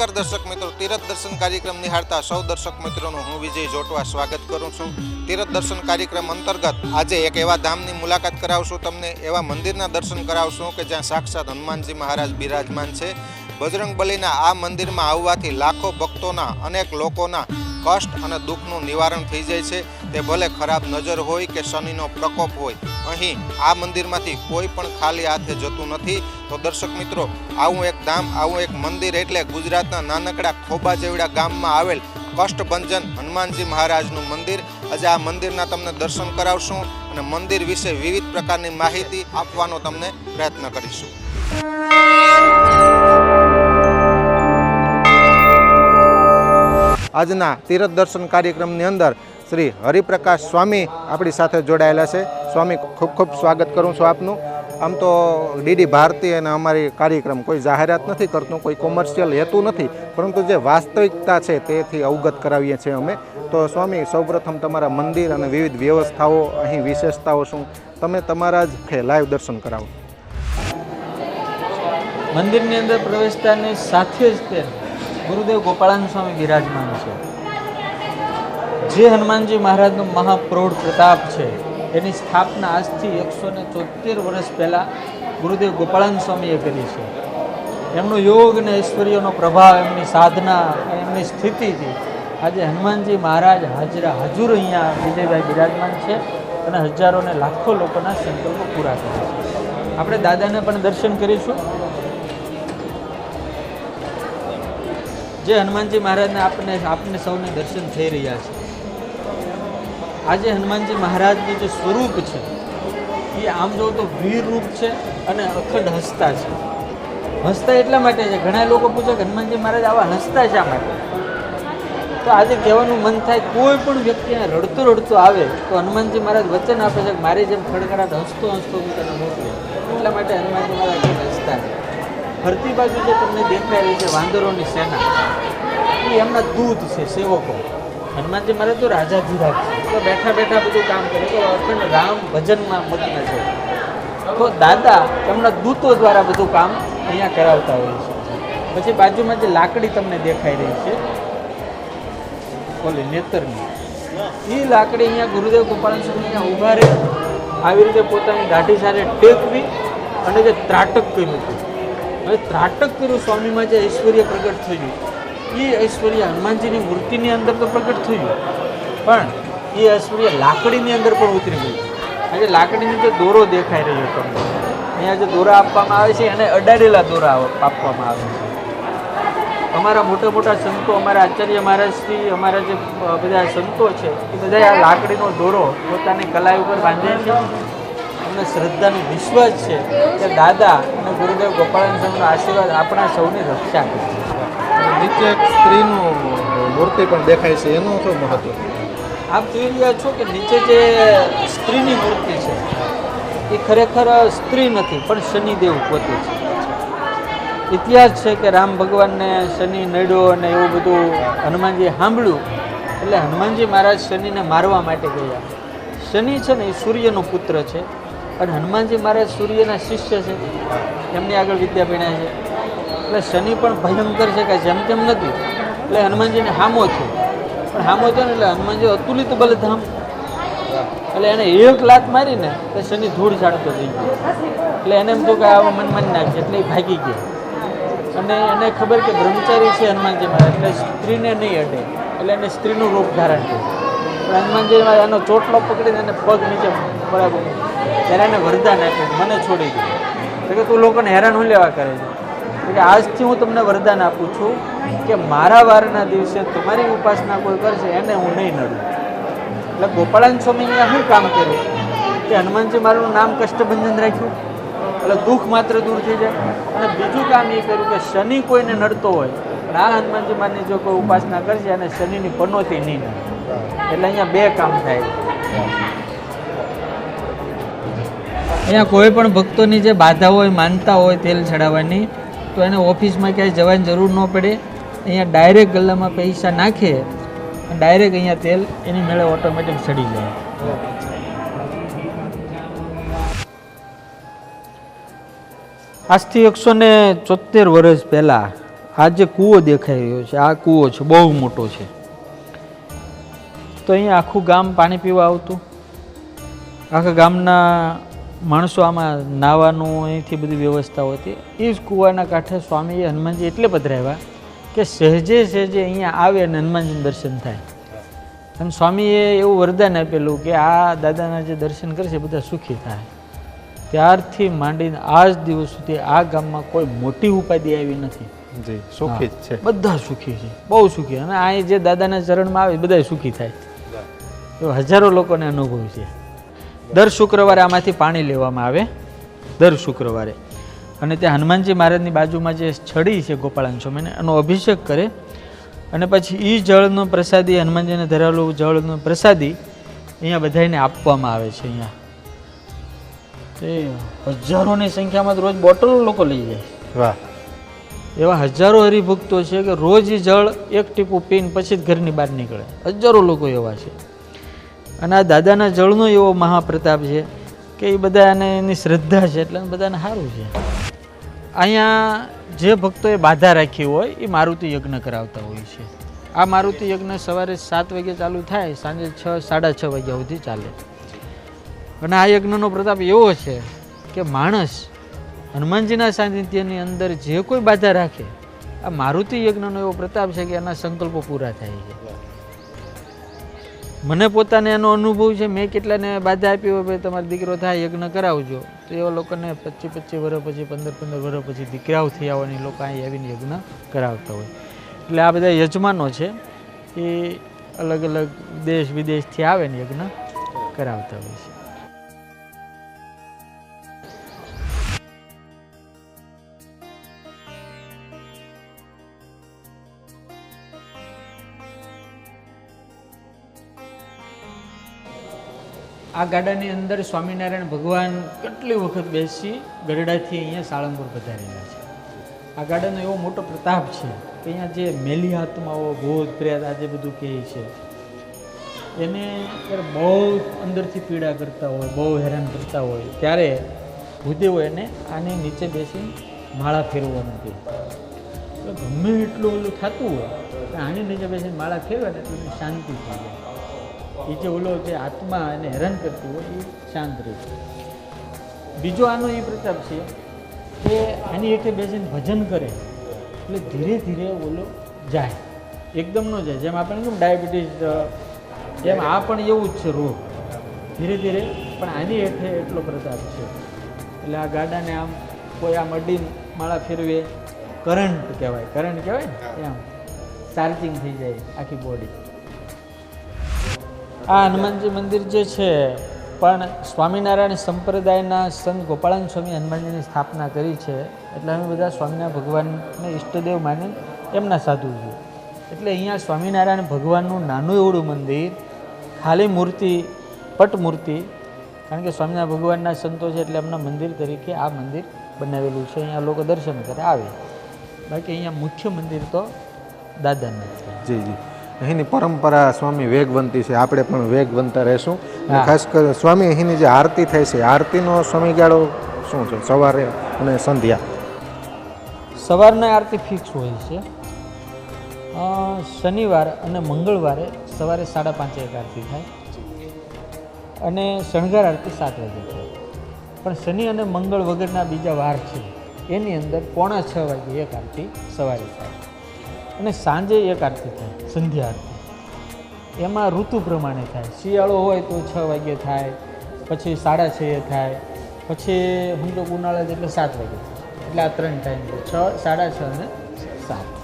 નમસ્કાર દર્શક મિત્રો. તીરથ દર્શન કાર્યક્રમ નિહાળતા સૌ દર્શક મિત્રોનું હું વિજય જોટવા સ્વાગત કરું છું. તીરથ દર્શન કાર્યક્રમ અંતર્ગત આજે એક એવા ધામની મુલાકાત કરાવશું તમને, એવા મંદિરના દર્શન કરાવશું કે જ્યાં સાક્ષાત હનુમાનજી મહારાજ બિરાજમાન છે. બજરંગ આ મંદિરમાં આવવાથી લાખો ભક્તોના, અનેક લોકોના કષ્ટ અને દુઃખનું નિવારણ થઈ જાય છે, તે ભલે ખરાબ નજર હોય કે શનિનો પ્રકોપ હોય. અહીં આ મંદિરમાંથી કોઈ પણ ખાલી હાથે જતું નથી. તો દર્શક મિત્રો, આવું એક ધામ, આવું એક મંદિર એટલે ગુજરાતના નાનકડા ખોબા જેવડા ગામમાં આવેલ કષ્ટભંજન હનુમાનજી મહારાજનું મંદિર. આજે આ મંદિરના તમને દર્શન કરાવશું અને મંદિર વિશે વિવિધ પ્રકારની માહિતી આપવાનો તમને પ્રયત્ન કરીશું. આજના તીરથ દર્શન કાર્યક્રમની અંદર શ્રી હરિપ્રકાશ સ્વામી આપણી સાથે જોડાયેલા છે. સ્વામી, ખૂબ ખૂબ સ્વાગત કરું છું આપનું. આમ તો ડીડી ભારતી અને અમારી કાર્યક્રમ કોઈ જાહેરાત નથી કરતું, કોઈ કોમર્શિયલ હેતુ નથી, પરંતુ જે વાસ્તવિકતા છે તેથી અવગત કરાવીએ છીએ અમે. તો સ્વામી, સૌપ્રથમ તમારા મંદિર અને વિવિધ વ્યવસ્થાઓ, અહીં વિશેષતાઓ શું? તમે તમારા જ લાઈવ દર્શન કરાવો. મંદિરની અંદર પ્રવેશતાની સાથે જ તે ગુરુદેવ ગોપાળાન સ્વામી બિરાજમાન છે. જે હનુમાનજી મહારાજનો મહાપ્રૌઢ પ્રતાપ છે, એની સ્થાપના આજથી એકસો ને ચોતેર વર્ષ પહેલાં ગુરુદેવ ગોપાળાન સ્વામીએ કરી છે. એમનો યોગ અને ઐશ્વર્યનો પ્રભાવ, એમની સાધના, એમની સ્થિતિથી આજે હનુમાનજી મહારાજ હાજરા હાજુર અહીંયા વિજયભાઈ બિરાજમાન છે અને હજારો ને લાખો લોકોના સંકલ્પો પૂરા થયા છે. આપણે દાદાને પણ દર્શન કરીશું. જે હનુમાનજી મહારાજને આપને આપને સૌને દર્શન થઈ રહ્યા છે. આજે હનુમાનજી મહારાજનું જે સ્વરૂપ છે, એ આમ જોવું તો વીર રૂપ છે અને અખંડ હસતા છે. હસતા એટલા માટે છે, ઘણા લોકો પૂછે કે હનુમાનજી મહારાજ આવા હસતા શા માટે? તો આજે કહેવાનું મન થાય, કોઈ પણ વ્યક્તિ રડતો રડતો આવે, તો હનુમાનજી મહારાજ વચન આપે છે કે મારી જેમ ખડખડાટ હસતો હસતો હું તને મોકલું. એટલા માટે હનુમાનજી મહારાજ હસતા છે. ફરતી બાજુ જે તમને દેખાઈ રહી છે વાંદરોની સેના, એ એમના દૂત છે, સેવકો. હનુમાનજી મારે તો રાજાધિરાજ છે. તો બેઠા બેઠા બધું કામ કરે. તો અખંડ રામ ભજનમાં મગ્ન છે. તો દાદા એમના દૂતો દ્વારા બધું કામ અહીંયા કરાવતા હોય છે. પછી બાજુમાં જે લાકડી તમને દેખાઈ રહી છે, ઓલી નેતરની. એ લાકડી અહીંયા ગુરુદેવ ગોપાલ સ્વામી અહીંયા ઊભા રહે. આવી રીતે પોતાની દાઢી સાથે ટેકવી અને જે ત્રાટક કર્યું હતું. હવે ત્રાટક કર્યું સ્વામીમાં જે ઐશ્વર્ય પ્રગટ થયું. એ ઐશ્વર્ય હનુમાનજીની મૂર્તિની અંદર તો પ્રગટ થયું. પણ એ ઐશ્વર્ય લાકડીની અંદર પણ ઉતરી ગયું. આજે લાકડીની જે દોરો દેખાઈ રહ્યો તમને. અહીંયા જે દોરા આપવામાં આવે છે, એને અડાડેલા દોરા આપવામાં આવે છે. અમારા મોટા મોટા સંતો, અમારા આચાર્ય મહારાજથી અમારા જે બધા સંતો છે, એ બધા આ લાકડીનો દોરો પોતાની કલાઈ ઉપર બાંધે છે. અમને શ્રદ્ધાનો વિશ્વાસ છે કે દાદા અને ગુરુદેવ ગોપાલન સ્વામીનો આશીર્વાદ આપણા સૌની રક્ષા કરે નીચે એક સ્ત્રીનું મૂર્તિ પણ દેખાય છે. એનું શું મહત્વ? આપ જોઈ રહ્યા છો કે નીચે જે સ્ત્રીની મૂર્તિ છે એ ખરેખર સ્ત્રી નથી પણ શનિદેવ પોતે છે. ઇતિહાસ છે કે રામ ભગવાનને શનિ નડ્યો અને એવું બધું હનુમાનજીએ સાંભળ્યું એટલે હનુમાનજી મહારાજ શનિને મારવા માટે ગયા. શનિ છે ને એ સૂર્યનો પુત્ર છે. અને હનુમાનજી મહારાજ સૂર્યના શિષ્ય છે. એમની આગળ વિદ્યા ભણ્યા છે. એટલે શનિ પણ ભયંકર છે કે જેમ તેમ નથી. એટલે હનુમાનજીને હામો થયો પણ હામો થયો ને એટલે હનુમાનજી અતુલિત બલધામ. એટલે એને એક લાત મારીને તો શનિ ધૂળ ઝાડતો થઈ ગયો. એટલે એને એમ તો કે આવા મન મન નાખશે એટલે એ ભાગી ગયા. અને એને ખબર કે બ્રહ્મચારી છે હનુમાનજી મહારાજ એટલે સ્ત્રીને નહીં અડે. એટલે એને સ્ત્રીનું રૂપ ધારણ કર્યું. પણ હનુમાનજી મહારાજ એનો ચોટલો પકડીને એને પગ નીચે બરાબર ત્યારે એને વરદાન આપ્યું મને છોડી એટલે કે તું લોકોને હેરાન હું લેવા કરે છે? એટલે આજથી હું તમને વરદાન આપું છું કે મારા વારના દિવસે તમારી ઉપાસના કોઈ કરશે, એને હું નહીં નડું. એટલે ગોપાળાન સ્વામીએ શું કામ કર્યું? કે હનુમાનજી મારું નામ કષ્ટભંજન રાખ્યું. એટલે દુઃખ માત્ર દૂર થઈ જાય. અને બીજું કામ એ કર્યું કે શનિ કોઈને નડતો હોય, પણ આ હનુમાનજી માની જો કોઈ ઉપાસના કરશે અને શનિની પનોતી નહીં એટલે અહીંયા બે કામ થાય. અહીંયા કોઈ પણ ભક્તોની જે બાધા હોય, માનતા હોય તેલ ચડાવવાની, તો એને ઓફિસમાં ક્યાંય જવાની જરૂર ન પડે. અહીંયા ડાયરેક્ટ ગલ્લામાં પૈસા નાખે, ડાયરેક્ટ અહીંયા તેલ એની મેળે ઓટોમેટિક ચડી જાય. આજથી એકસો ને ચોતેર વર્ષ પહેલાં આ જે કૂવો દેખાઈ રહ્યો છે, આ કૂવો છે, બહુ મોટો છે. તો અહીંયા આખું ગામ પાણી પીવા આવતું. આખા ગામના માણસો આમાં નાહવાનું અહીંથી બધી વ્યવસ્થા હતી. એ જ કૂવાના કાંઠે સ્વામીએ હનુમાનજી એટલે પધરાવ્યા કે સહેજે સહેજે અહીંયા આવે અને હનુમાનજીનું દર્શન થાય. અને સ્વામીએ એવું વરદાન આપેલું કે આ દાદાના જે દર્શન કરશે બધા સુખી થાય. ત્યારથી માંડીને આ જ દિવસ સુધી આ ગામમાં કોઈ મોટી ઉપાધિ આવી નથી. જી સુખી જ છે. બધા સુખી છે બહુ સુખી. અને આ જે દાદાના ચરણમાં આવે બધા સુખી થાય. એવો હજારો લોકોને અનુભવ છે. દર શુક્રવારે આમાંથી પાણી લેવામાં આવે. દર શુક્રવારે. અને ત્યાં હનુમાનજી મહારાજની બાજુમાં જે છડી છે ગોપાળન સ્વામીને એનો અભિષેક કરે. અને પછી એ જળનો પ્રસાદી હનુમાનજીને ધરાવેલું જળનો પ્રસાદી અહીંયા બધાને આપવામાં આવે છે અહીંયા. તે હજારોની સંખ્યામાં તો રોજ બોટલો લોકો લઈ જાય. વાહ. એવા હજારો હરિભક્તો છે કે રોજ એ જળ એક ટીપું પીને પછી જ ઘરની બહાર નીકળે. હજારો લોકો એવા છે. અને આ દાદાના જળનો એવો મહાપ્રતાપ છે કે એ બધાને એની શ્રદ્ધા છે એટલે બધાને સારું છે. અહીંયા જે ભક્તોએ બાધા રાખી હોય એ મારુતિ યજ્ઞ કરાવતા હોય છે. આ મારુતિ યજ્ઞ સવારે સાત વાગે ચાલુ થાય, સાંજે છ, સાડા છ વાગ્યા સુધી ચાલે. અને આ યજ્ઞનો પ્રતાપ એવો છે કે માણસ હનુમાનજીના સાનિધ્યની અંદર જે કોઈ બાધા રાખે, આ મારુતિ યજ્ઞનો એવો પ્રતાપ છે કે એના સંકલ્પો પૂરા થાય છે. મને પોતાને એનો અનુભવ છે, મેં કેટલાને બાધા આપી હોય ભાઈ તમારો દીકરો થાય, યજ્ઞ કરાવજો. તો એવા લોકોને પચીસ પચીસ વર્ષ પછી, પંદર પંદર વર્ષ પછી દીકરાઓ થઈ આવવાની લોકો અહીં આવીને યજ્ઞ કરાવતા હોય. એટલે આ બધા યજમાનો છે, એ અલગ અલગ દેશ વિદેશથી આવે ને યજ્ઞ કરાવતા હોય છે. આ ગાડાની અંદર સ્વામિનારાયણ ભગવાન કેટલી વખત બેસી ગરડાથી અહીંયા સાળંગપુર પધારેલા છે. આ ગાડાનો એવો મોટો પ્રતાપ છે કે અહીંયા જે મેલી આત્માઓ, ભૂત, પ્રેત, આ જે બધું કહે છે, એને જ્યારે બહુ અંદરથી પીડા કરતા હોય, બહુ હેરાન કરતા હોય, ત્યારે ભૂદેવો એને આને નીચે બેસી માળા ફેરવવાનું કહે. ગમે એટલું ઓલું થતું હોય આની નીચે બેસીને માળા ફેરવે ને એટલે શાંતિ થઈ જાય. એ જે ઓલો જે આત્મા એને હેરાન કરતું હોય એ શાંત રહે બીજો આનો એ પ્રતાપ છે કે આની હેઠે બેસીને ભજન કરે એટલે ધીરે ધીરે ઓલો જાય. એકદમ ન જાય. જેમ આપણે કેમ ડાયાબિટીસ એમ આ પણ એવું જ છે રોગ. ધીરે ધીરે પણ આની હેઠે એટલો પ્રતાપ છે. એટલે આ ગાડાને આમ કોઈ આમ અડીને માળા ફેરવે. કરંટ કહેવાય. કરંટ કહેવાય ને? એમ. ચાર્જિંગ થઈ જાય આખી બોડી આ હનુમાનજી મંદિર જે છે, પણ સ્વામિનારાયણ સંપ્રદાયના સંત ગોપાળન સ્વામી હનુમાનજીની સ્થાપના કરી છે. એટલે અમે બધા સ્વામિનારાયણ ભગવાનને ઈષ્ટદેવ માની એમના સાધુ છીએ. એટલે અહીંયા સ્વામિનારાયણ ભગવાનનું નાનું એવડું મંદિર, ખાલી મૂર્તિ, પટ મૂર્તિ, કારણ કે સ્વામિનારાયણ ભગવાનના સંતો છે એટલે એમના મંદિર તરીકે આ મંદિર બનાવેલું છે. અહીંયા લોકો દર્શન કરે, આવે. બાકી અહીંયા મુખ્ય મંદિર તો દાદાનું છે. જી જી. અહીંની પરંપરા સ્વામી વેગવંતી છે. આપણે પણ વેગવંતા રહેશું. ખાસ કરી સ્વામી અહીંની જે આરતી થાય છે આરતીનો સમયગાળો શું છે? સવારે અને સંધ્યા. સવારના આરતી ફિક્સ હોય છે. શનિવાર અને મંગળવારે સવારે સાડા પાંચે એક આરતી થાય. અને શણગાર આરતી સાત વાગે થાય. પણ શનિ અને મંગળ વગરના બીજા વાર છે. એની અંદર પોણા છ વાગે એક આરતી સવારે થાય. અને સાંજે એક આરતી થાય, સંધ્યા આરતી. એમાં ઋતુ પ્રમાણે થાય. શિયાળો હોય તો છ વાગે થાય, પછી સાડા છ એ થાય, પછી હું તો ઉનાળા એટલે સાત વાગે થાય. એટલે આ ત્રણ ટાઈમ છ, સાડા છ અને સાત.